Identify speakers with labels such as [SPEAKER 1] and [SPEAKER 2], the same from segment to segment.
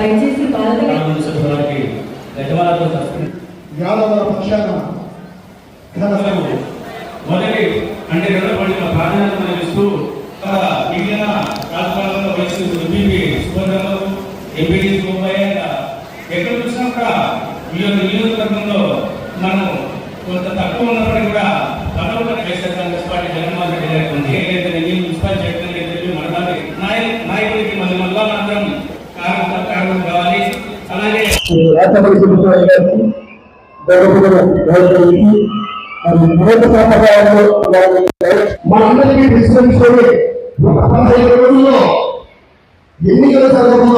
[SPEAKER 1] దయచేసి.
[SPEAKER 2] యాదవుల పక్షాన
[SPEAKER 3] మొదటి అంటే రెండో పండుగ ప్రాధాన్యత ఇస్తూ మిగిలిన రాజకీయాలలో వయసు ఎంపీపీ సుభద్రరావు ఎంపీడీ సుబ్బయ్య ఎక్కడ చూసినా కూడా ఈ యొక్క నియోజకవర్గంలో మనం కొంత తక్కువ ఉన్నప్పటికీ కూడా పదవుల YSR Congress party Jaganmohan Reddy గారికి ఉంది ఏదైతే నేను మున్సిపల్ చైర్మన్ చెప్పి మనలాంటి నాయ అలాగే
[SPEAKER 2] రాష్ట్రపతి ప్రభుత్వం గారికి గౌరవ గౌరవించి మనందరికీ విశ్రమించుకొని ఒక పదహైదు రోజుల్లో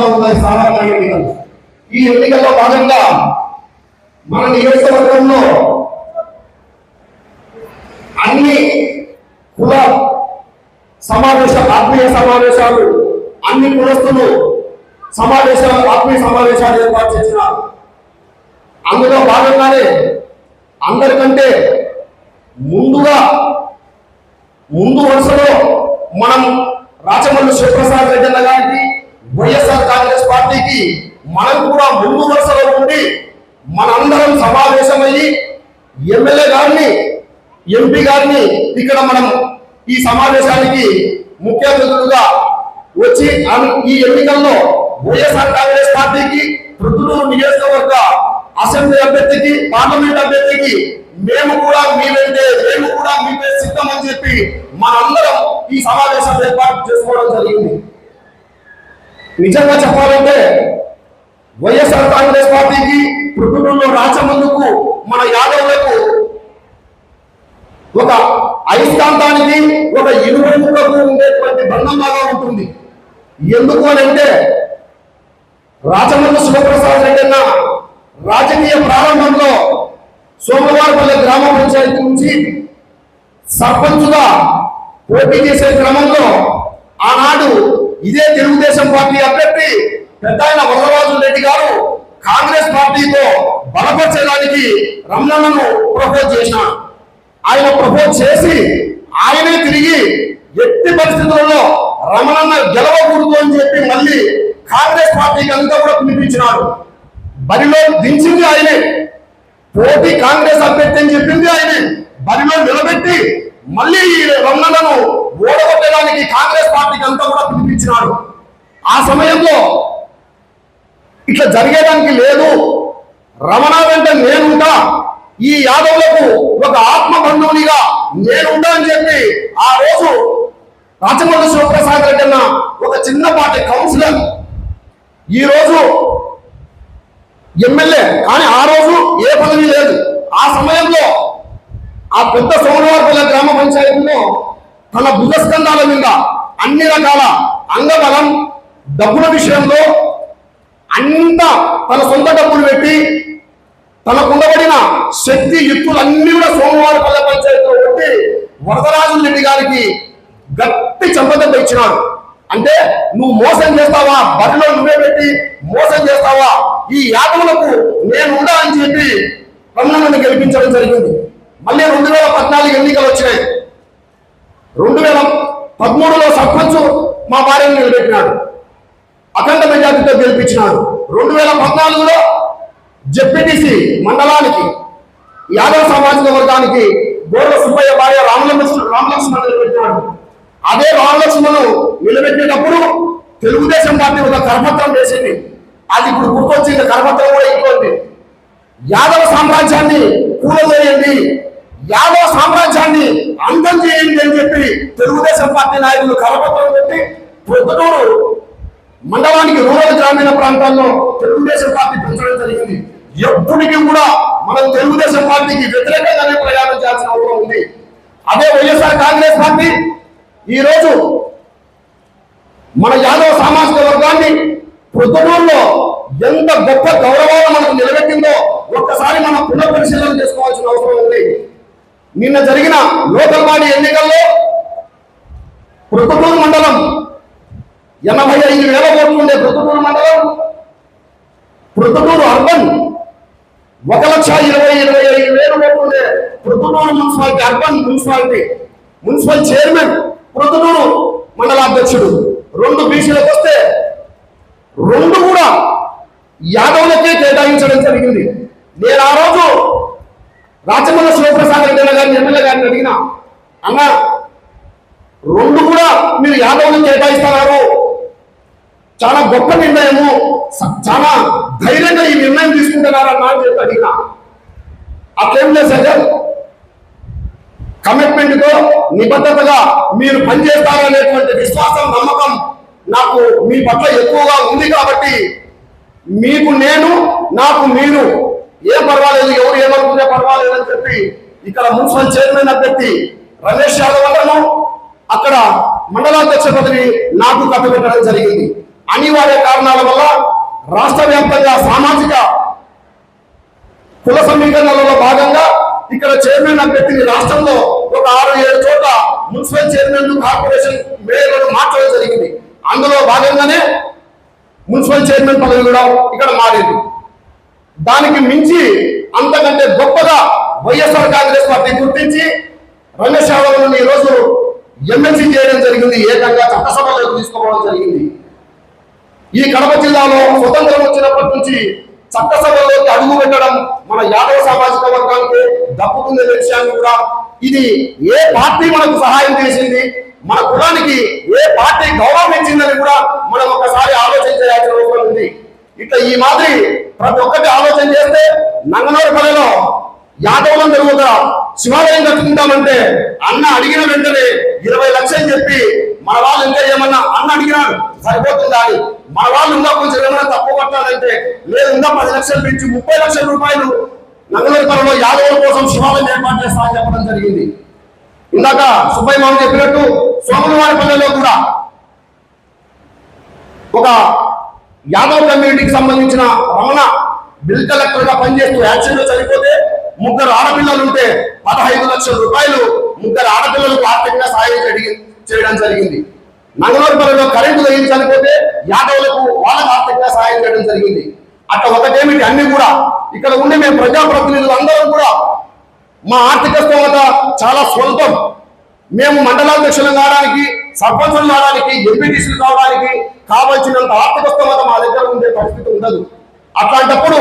[SPEAKER 2] ఉన్నాయి సాధారణ ఎన్నికలు ఈ ఎన్నికల్లో భాగంగా మన నియోజకవర్గంలో అన్ని కుల సమావేశ ఆత్మీయ సమావేశాలు అన్ని కులస్తులు సమావేశాలు ఆత్మీయ సమావేశాలు ఏర్పాటు చేసినారు అందులో భాగంగానే అందరికంటే ముందుగా ముందు వరుసలో మనం రాచమల్లు శివప్రసాద్ రెడ్డి అన్న గారికి వైఎస్ఆర్ కాంగ్రెస్ పార్టీకి మనం కూడా ముందు వరుసలో ఉండి మనందరం సమావేశమయ్యి ఎమ్మెల్యే గారిని ఎంపీ గారిని ఇక్కడ మనం ఈ సమావేశానికి ముఖ్య అతిథులుగా వచ్చి ఈ ఎన్నికల్లో వైఎస్ఆర్ కాంగ్రెస్ పార్టీకి ప్రొద్దుటూరు నియోజకవర్గ అసెంబ్లీ అభ్యర్థికి పార్లమెంట్ అభ్యర్థికి మేము కూడా మీ వెంటే మేము కూడా మీపై సిద్ధం అని చెప్పి మనందరం ఈ సమావేశం ఏర్పాటు చేసుకోవడం జరిగింది. నిజంగా చెప్పాలంటే వైఎస్ఆర్ కాంగ్రెస్ పార్టీకి ప్రొద్దుటూరులో రాచమందుకు మన యాదవులకు ఒక అయస్కాంతానికి ఒక ఇనుములకు ఉండేటువంటి బంధం బాగా ఉంటుంది. ఎందుకు అని అంటే రాచమల్లి శివప్రసాద్ రెడ్డి అన్న రాజకీయ ప్రారంభంలో సోమవారపల్లి గ్రామ పంచాయతీ నుంచి సర్పంచుగా పోటీ చేసే క్రమంలో ఆనాడు ఇదే తెలుగుదేశం పార్టీ అభ్యర్థి పెద్ద ఆయన వరదరాజు రెడ్డి గారు కాంగ్రెస్ పార్టీతో బలపరచడానికి రమణను ప్రపోజ్ చేసినాడు ఆయన ప్రపోజ్ చేసి ఆయనే తిరిగి ఎట్టి పరిస్థితుల్లో రమణన్న గెలవకూడదు అని చెప్పి మళ్ళీ కాంగ్రెస్ పార్టీకి అంతా కూడా పిలిపించినాడు. బరిలో దించింది ఆయనే. పోటీ కాంగ్రెస్ అభ్యర్థి అని చెప్పింది ఆయనే. బరిలో నిలబెట్టి మళ్ళీ ఈ రమణను ఓడగొట్టడానికి కాంగ్రెస్ పార్టీకి అంతా కూడా పిలిపించినాడు. ఆ సమయంలో ఇట్లా జరిగేదానికి లేదు. రమణ వెంట నేనుంటా. ఈ యాదవులకు ఒక ఆత్మ బంధువునిగా నేనుంటా అని చెప్పి ఆ రోజు రాచమల్లి శివప్రసాద్ రెడ్డి అన్న ఒక చిన్నపాటి కౌన్సిలర్ ఈ రోజు ఎమ్మెల్యే కానీ ఆ రోజు ఏ పదవి లేదు. ఆ సమయంలో ఆ పెద్ద సోమవారపల్లి గ్రామ పంచాయతీలో తన భుజస్కంధాల మీద అన్ని రకాల అంగబలం డబ్బుల విషయంలో అంత తన సొంత డబ్బులు పెట్టి తనకుండబడిన శక్తి యుక్తులన్నీ కూడా సోమవారపల్లి పంచాయతీలో పెట్టి వరదరాజు రెడ్డి గారికి గట్టి చంపదెబ్బ ఇచ్చినాడు. అంటే నువ్వు మోసం చేస్తావా? బరిలో నువ్వే పెట్టి మోసం చేస్తావా? ఈ యాదవులకు నేను ఉండా అని చెప్పి రమణను గెలిపించడం జరిగింది. మళ్ళీ రెండు వేల పద్నాలుగు ఎన్నికలు వచ్చినాయి. రెండు వేల పదమూడులో సర్పంచ్ మా భార్యను నిలబెట్టినాడు. అఖండ మెజార్టీతో గెలిపించినాడు. రెండు వేల పద్నాలుగులో జెడ్పీటీసీ మండలానికి యాదవ సామాజిక వర్గానికి గోడ సుబ్బయ్య భార్య రామలక్ష్మణ్ రామలక్ష్మణ్ నిలబెట్టినాడు. అదే రామలక్ష్మణను తెలుగుదేశం పార్టీ ఒక కరపత్రం వేసింది. అది ఇప్పుడు గుర్తొచ్చింది కరపత్రం కూడా ఇంకోటి యాదవ సామ్రాజ్యాన్ని కూలవేయండి యాదవ సామ్రాజ్యాన్ని అంతం చేయండి అని చెప్పి తెలుగుదేశం పార్టీ నాయకులు కరపత్రం పెట్టి ప్రొద్దుటూరు మండలానికి రూరల్ గ్రామీణ ప్రాంతాల్లో తెలుగుదేశం పార్టీ పెంచడం జరిగింది. ఎప్పటికీ కూడా మనం తెలుగుదేశం పార్టీకి వ్యతిరేకంగానే ప్రయాణం చేయాల్సిన అవసరం ఉంది. అదే వైఎస్ఆర్ కాంగ్రెస్ పార్టీ ఈ రోజు మన యాదవ సామాజిక వర్గాన్ని ప్రొద్దుటూరులో ఎంత గొప్ప గౌరవాలు మనకు నిలబెట్టిందో ఒక్కసారి మనం పునఃపరిశీలన చేసుకోవాల్సిన అవసరం ఉంది. నిన్న జరిగిన లోకల్ బాడీ ఎన్నికల్లో ప్రొద్దుటూరు మండలం ఎనభై ఐదు వేల ఓట్లు ఉండే ప్రొద్దుటూరు మండలం ప్రొద్దుటూరు అర్బన్ ఒక లక్ష ఇరవై ఇరవై ఐదు వేలు పెట్టుకునే Proddatur municipality urban municipality municipal chairman Proddatur మండలాధ్యక్షుడు రెండు బీసీలకు వస్తే రెండు కూడా యాదవులకే కేటాయించడం జరిగింది. నేను ఆ రోజు రాచమల్ల శివప్రసాద్ రెడ్డి గారిని ఎమ్మెల్యే గారిని అడిగిన అన్న రెండు కూడా మీరు యాదవులు కేటాయిస్తున్నారు. చాలా గొప్ప నిర్ణయము చాలా ధైర్యంగా ఈ నిర్ణయం తీసుకుంటున్నారన్న అని చెప్పి అడిగిన. అట్లేం లేదు సార్ కమిట్మెంట్తో నిబద్ధతగా మీరు పనిచేస్తారనేటువంటి విశ్వాసం నమ్మకం నాకు మీ పట్ల ఎక్కువగా ఉంది కాబట్టి మీకు నేను నాకు మీరు. ఏ పర్వాలేదు ఎవరు ఏమనుకుంటే పర్వాలేదు అని చెప్పి ఇక్కడ మున్సిపల్ చైర్మన్ అభ్యర్థి రమేష్ యాదవ్ అన్నను అక్కడ మండలాధ్యక్ష పదవి నాకు కట్టబెట్టడం జరిగింది. అనివార్య కారణాల వల్ల రాష్ట్ర వ్యాప్తంగా సామాజిక కుల సమీకరణలలో భాగంగా ఇక్కడ చైర్మన్ అభ్యర్థిని రాష్ట్రంలో ఒక ఆరు ఏడు చోట్ల మున్సిపల్ చైర్మన్ కార్పొరేషన్ మేయర్లను మార్చడం జరిగింది. అందులో భాగంగానే మున్సిపల్ చైర్మన్ పదవి కూడా ఇక్కడ మారింది. దానికి మించి అంతకంటే గొప్పగా వైఎస్ఆర్ కాంగ్రెస్ పార్టీ గుర్తించి రమేష్ యాదవ్ను ఈ రోజు ఎమ్మెల్సీ చేయడం జరిగింది. ఏకంగా చట్టసభలోకి తీసుకోవడం జరిగింది. ఈ కడప జిల్లాలో స్వతంత్రం వచ్చినప్పటి నుంచి చట్టసభలోకి అడుగు పెట్టడం మన యాదవ సామాజిక వర్గానికి దక్కుతుందనే విషయాన్ని కూడా ఇది ఏ పార్టీ మనకు సహాయం చేసింది మన కులానికి ఏ పార్టీ గౌరవం ఇచ్చిందని కూడా మనం ఒకసారి ఆలోచన చేయాల్సిన అవసరం ఉంది. ఇట్లా ఈ మాదిరి ప్రతి ఒక్కటి ఆలోచన చేస్తే నంగనూరు నంగనూరుపల్లిలో యాదవులందరూ ఒక శివాలయం కట్టుకుంటామంటే అన్న అడిగిన వెంటనే ఇరవై లక్షలు చెప్పి మన వాళ్ళు ఇంకా ఏమన్నా అన్న అడిగినాడు. సరిపోతుందా అని? మన వాళ్ళు ఇంకా కొంచెం ఏమైనా లేదు పది లక్షలు పెంచి ముప్పై లక్షల రూపాయలు నంగనూరుపల్లిలో యాదవుల కోసం శివాలయం ఏర్పాటు చేస్తా అని చెప్పడం జరిగింది. ఇందాక సుబ్బయ్య మామ చెప్పినట్టు సోమవారిపల్లెలో కూడా ఒక యాదవ్ కమ్యూనిటీకి సంబంధించిన రమణ బిల్ కలెక్టర్గా పనిచేస్తూ యాక్సిడెంట్ చనిపోతే ముగ్గురు ఆడపిల్లలు ఉంటే పదహైదు లక్షల రూపాయలు ముగ్గురు ఆడపిల్లలకు ఆర్థికంగా సాయం చేయడం జరిగింది. నంగనూరుపల్లిలో కరెంటు తగిలి యాదవులకు వాళ్ళకు ఆర్థికంగా సాయం చేయడం జరిగింది. అట్లా ఒకటేమిటి? అన్ని కూడా ఇక్కడ ఉండే మేము ప్రజాప్రతినిధులు అందరం కూడా మా ఆర్థిక స్థోమత చాలా స్వల్పం. మేము మండలాధ్యక్షులు కావడానికి సర్పంచులు కావడానికి ఎంపీటీసీలు కావడానికి కావలసినంత ఆర్థిక స్థోమత మా దగ్గర ఉండే పరిస్థితి ఉండదు. అట్లాంటప్పుడు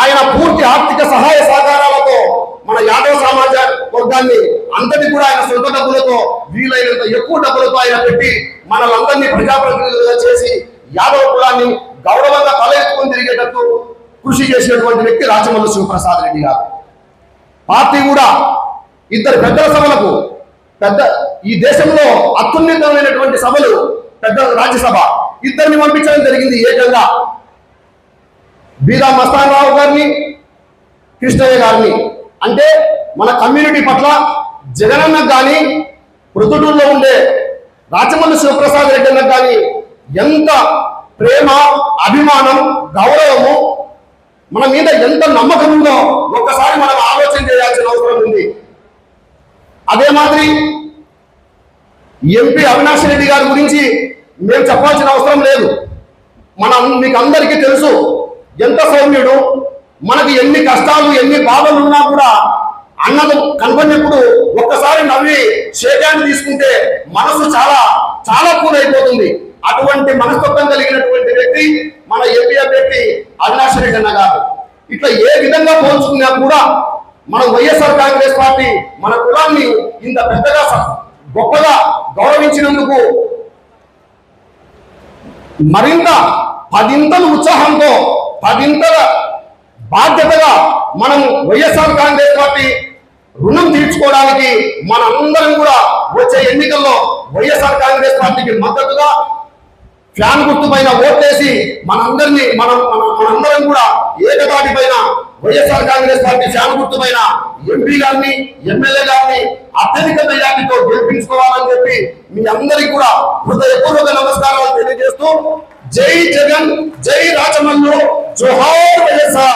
[SPEAKER 2] ఆయన పూర్తి ఆర్థిక సహాయ సహకారాలతో మన యాదవ సమాజ వర్గాన్ని అంతటి కూడా ఆయన సొంత డబ్బులతో వీలైనంత ఎక్కువ డబ్బులతో ఆయన పెట్టి మనలందరినీ ప్రజాప్రతినిధులుగా చేసి యాదవ కులాన్ని గౌరవంగా తల ఎత్తుకొని తిరిగేటట్టు కృషి చేసినటువంటి వ్యక్తి రాజమల్లు శివప్రసాద్ రెడ్డి గారు. పార్టీ కూడా ఇద్దరు పెద్దల సభలకు పెద్ద ఈ దేశంలో అత్యున్నతమైనటువంటి సభలు పెద్ద రాజ్యసభ. ఇద్దరిని పంపించడం జరిగింది ఏకంగా. బీదా మస్తానరావు గారిని కృష్ణయ్య గారిని. అంటే మన కమ్యూనిటీ పట్ల జగనన్న కానీ ప్రొద్దుటూరులో ఉండే రాచమల్లి శివప్రసాద్ రెడ్డి అన్న కానీ ఎంత ప్రేమ అభిమానం గౌరవము మన మీద ఎంత నమ్మకం ఉందో ఒక్కసారి మనం ఆలోచన చేయాల్సిన అవసరం ఉంది. అదే మాదిరి ఎంపీ అవినాష్ రెడ్డి గారి గురించి మేము చెప్పాల్సిన అవసరం లేదు. మనం మీకు అందరికీ తెలుసు ఎంత సౌమ్యుడు మనకి ఎన్ని కష్టాలు ఎన్ని బాధలు ఉన్నా కూడా అన్నది కనపడినప్పుడు ఒక్కసారి నవ్వి శేఖాన్ని తీసుకుంటే మనసు చాలా చాలా కూలైపోతుంది. అటువంటి మనస్తత్వం కలిగినటువంటి వ్యక్తి మన ఏపీ అభ్యర్థి అవినాష్ రెడ్డి అన్న గారు. ఇట్లా ఏ విధంగా పోల్చుకున్నా కూడా మన వైఎస్ఆర్ కాంగ్రెస్ పార్టీ మన కులాన్ని ఇంత పెద్దగా గొప్పగా గౌరవించినందుకు మరింత పదింతలు ఉత్సాహంతో పదింతల బాధ్యతగా మనం వైఎస్ఆర్ కాంగ్రెస్ పార్టీ రుణం తీర్చుకోవడానికి మనందరం కూడా వచ్చే ఎన్నికల్లో వైఎస్ఆర్ కాంగ్రెస్ పార్టీకి మద్దతుగా ఫ్యాన్ గుర్తు పైన ఓట్లేసి మనందరినీ మనం మన మనందరం కూడా ఏకతాటి పైన వైఎస్ఆర్ కాంగ్రెస్ పార్టీ ఫ్యాన్ గుర్తు పైన ఎంపీ గారిని ఎమ్మెల్యే గారిని అత్యధిక మెజార్టీతో గెలిపించుకోవాలని చెప్పి మీ అందరికీ కూడా హృదయపూర్వక నమస్కారాలు తెలియజేస్తూ జై జగన్ జై రాజమల్లు జోహార్ వైఎస్ఆర్.